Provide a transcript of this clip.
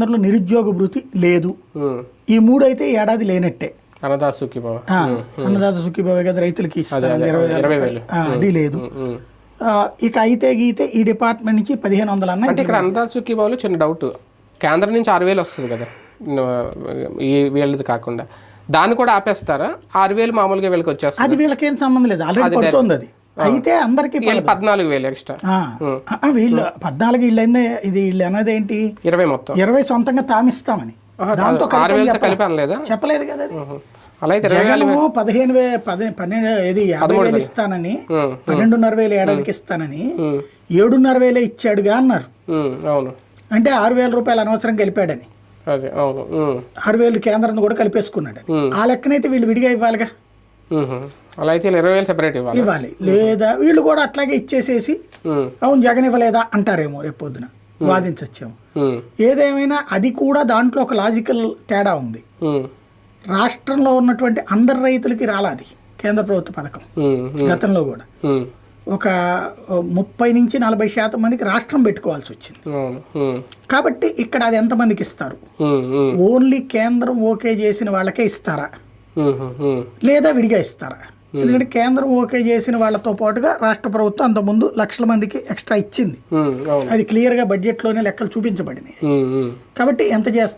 కేంద్రంలో నిరుద్యోగ భృతి లేదు. ఈ మూడు అయితే ఏడాది లేనట్టే. అన్నదాత సుఖీభావ. ఆ, అన్నదాత సుఖీభావ కదా రైతులకి ఇరవై వేల అది లేదు. ఇక అయితే గీతే ఈ డిపార్ట్మెంట్ నుంచి పదిహేను వందలు అన్న అంటే ఇక్కడ అన్నదాత సుఖీభావలో చిన్న డౌట్. కేంద్రం నుంచి ఆరు వేలు వస్తుంది కదా. ఈ వీళ్ళది కాకుండా. దాన్ని కూడా ఆపేస్తారా? ఆరు వేలు మామూలుగా వీళ్ళకి వచ్చేస్తుంది. అది వీళ్ళకేం సంబంధం లేదు. ఆల్రెడీ పడుతుంది అది. అయితే అందరికి వీళ్ళు పద్నాలుగు వేలు ఎక్స్ట్రా. వీళ్ళు పద్నాలుగు అయిందే ఇది వీళ్ళు అనేది ఏంటి? ఇరవై మొత్తం. ఇరవై సొంతంగా తామిస్తామని. దాంతో చెప్పలేదు కదా వేలు జగన్ పదిహేను వే పది పన్నెండు ఇది యాభై వేలు ఇస్తానని పన్నెండున్నర వేలు ఏడాదికి ఇస్తానని ఏడున్నర వేలే ఇచ్చాడుగా అన్నారు. అవును. అంటే ఆరు వేల రూపాయలు అనవసరం కలిపాడని. ఆరు వేలు కేంద్రాన్ని కూడా కలిపేసుకున్నాడు ఆ లెక్కనైతే వీళ్ళు విడిగా ఇవ్వాలిగా. అలా అయితే ఇరవై వేలు సెపరేట్ ఇవ్వాలి. ఇవ్వాలి. లేదా వీళ్ళు కూడా అట్లాగే ఇచ్చేసేసి అవును జగన్ ఇవ్వలేదా అంటారేమో రేపు పొద్దున. వాదించచ్చేమో. ఏదేమైనా అది కూడా దాంట్లో ఒక లాజికల్ తేడా ఉంది. రాష్ట్రంలో ఉన్నటువంటి అందరు రైతులకి రాలాది కేంద్ర ప్రభుత్వ పథకం. గతంలో కూడా. ఒక ముప్పై నుంచి నలభై శాతం మందికి రాష్ట్రం పెట్టుకోవాల్సి వచ్చింది. కాబట్టి ఇక్కడ అది ఎంతమందికి ఇస్తారు? ఓన్లీ కేంద్రం ఓకే చేసిన వాళ్ళకే ఇస్తారా? లేదా విడిగా ఇస్తారా? ఎందుకంటే కేంద్రం ఓకే చేసిన వాళ్ళతో పాటుగా రాష్ట్ర ప్రభుత్వం అంతకుముందు లక్షల మందికి ఎక్స్ట్రా ఇచ్చింది. అది క్లియర్గా బడ్జెట్లోనే లెక్కలు చూపించబడినాయి. కాబట్టి ఎంత చేస్తారు